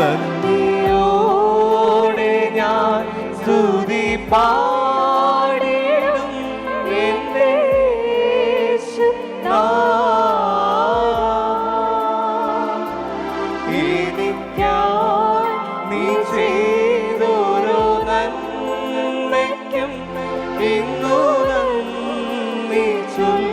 നന്ദിയോടെ ഞാൻ സ്തുതി പാടിടും. എന്റെ നീ നന്മയ്ക്കും ഇന്നു നന്ദി ചൊല്ലി.